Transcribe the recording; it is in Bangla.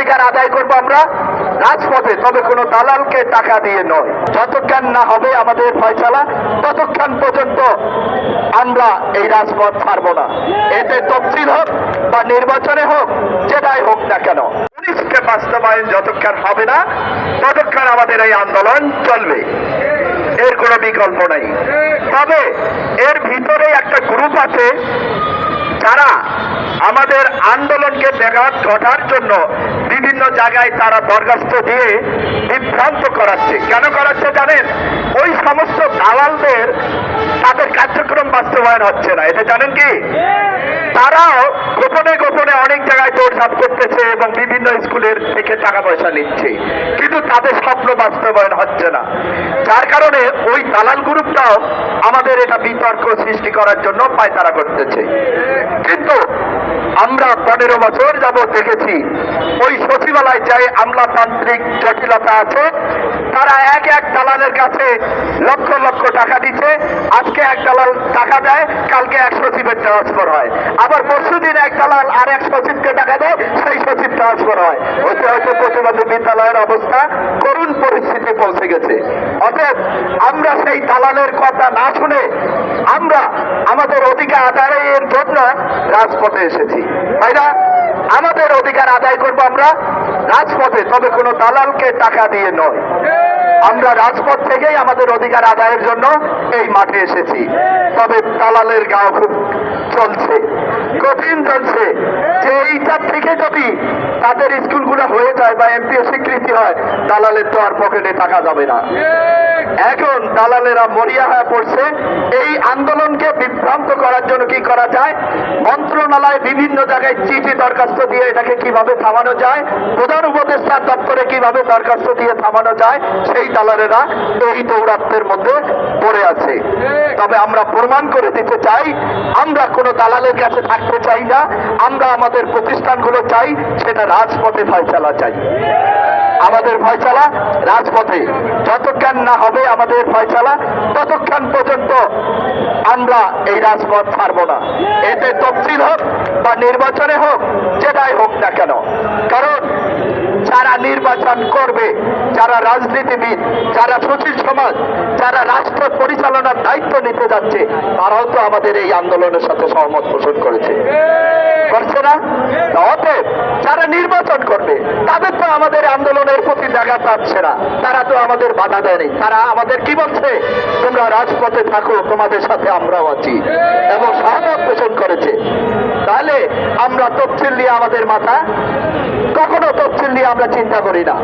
অধিকার আদায় করব আমরা রাজপথে, তবে কোনো দালালকে টাকা দিয়ে নয়। যতক্ষণ না হবে আমাদের ফয়সালা, ততক্ষণ পর্যন্ত আমরা এই রাজপথ ছাড়ব না। এতে তফসিল হোক বা নির্বাচনে হোক, যেটাই হোক না কেন। পুলিশকে বাস্তবায়ন যতক্ষণ হবে না, ততক্ষণ আমাদের এই আন্দোলন চলবে। এর কোনো বিকল্প নাই। তবে এর ভিতরে একটা গ্রুপ আছে আমাদের আন্দোলনকে ব্যাঘাত ঘটার জন্য বিভিন্ন জায়গায় তারা বরখাস্ত দিয়ে বিভ্রান্ত করাচ্ছে। কেন করাচ্ছে জানেন? ওই সমস্ত দালালদের তাদের কার্যক্রম বাস্তবায়ন হচ্ছে না। এটা জানেন কি? তারাও গোপনে গোপনে অনেক জায়গায় দৌড়ঝাঁপ করতেছে এবং বিভিন্ন স্কুলের থেকে টাকা পয়সা নিচ্ছে। কিন্তু তাদের স্বপ্ন বাস্তবায়ন হচ্ছে না। যার কারণে ওই দালাল গ্রুপটাও আমাদের এটা বিতর্ক সৃষ্টি করার জন্য পায়তারা করতেছে। কিন্তু আমরা পনেরো বছর যাব দেখেছি, ওই সচিবালয় যাই আমলাতান্ত্রিক জটিলতা আছে, তারা দালালের কাছে লক্ষ লক্ষ টাকা দিচ্ছে আজকে এক দালাল টাকা দেয়, কালকে এক সচিবের ট্রান্সফার হয়। আবার পরশুদিন এক দালাল আর এক সচিবকে টাকা দেয়, সেই সচিব ট্রান্সফার হয়। হতে হয়তো প্রতিবাদী বিদ্যালয়ের অবস্থা করুণ পরিস্থিতি পৌঁছে গেছে। অতএব আমরা সেই দালালের কথা না শুনে আমরা আমাদের অধিকার আদায়ের জন্য রাজপথে এসেছি। তাই না আমাদের অধিকার আদায় করব আমরা রাজপথে, তবে কোনো দালালকে টাকা দিয়ে নয়। আমরা রাজপথ থেকেই আমাদের অধিকার আদায়ের জন্য এই মাঠে এসেছি। তবে দালালের গাও খুব চলছে, কঠিন চলছে। যে এইটার থেকে যদি তাদের স্কুলগুলো হয়ে যায় বা এমপিও স্বীকৃতি হয়, দালালের তো আর পকেটে টাকা যাবে না। এখন দালালেরা মরিয়া হয়ে পড়ছে। এই আন্দোলনকে বিভ্রান্ত করার জন্য কি করা যায়? মন্ত্রণালয় বিভিন্ন জায়গায় চিঠি দরখাস্ত দিয়ে এটাকে কীভাবে থামানো যায়, প্রধান উপদেষ্টার দপ্তরে কীভাবে দরখাস্ত দিয়ে থামানো যায়, সেই দালালেরা এই দৌরাত্মের মধ্যে পড়ে আছে। তবে আমরা প্রমাণ করে দিতে চাই, আমরা কোনো দালালের কাছে থাকতে চাই না, আমরা আমাদের প্রতিষ্ঠানগুলো চাই, সেটা রাজপথে ফয়সালা চাই। আমাদের ফয়সালা রাজপথে। যতক্ষণ না হবে আমাদের ফয়সালা, ততক্ষণ পর্যন্ত আমরা এই রাজপথ ছাড়ব না। এতে তফসিল হোক বা নির্বাচনে হোক, যেটাই হোক না কেন। কারণ যারা নির্বাচন করবে, যারা রাজনীতিবিদ, যারা সুশীল সমাজ, যারা রাষ্ট্র পরিচালনার দায়িত্ব নিতে যাচ্ছে, তারাও তো আমাদের এই আন্দোলনের সাথে সহমত পোষণ করেছে। করছে না? অতএব যারা নির্বাচন করবে, তাদের আমাদের আন্দোলনের প্রতি জায়গা পাচ্ছে না। তারা তো আমাদের বাধা দেয়নি। তারা আমাদের কি বলছে? তোমরা রাজপথে থাকো, তোমাদের সাথে আমরাও আছি এবং সহমত পোষণ করেছে। তাহলে আমরা তফসিল নিয়ে আমাদের মাথা, কখনো তফসিল নিয়ে আমরা চিন্তা করি না।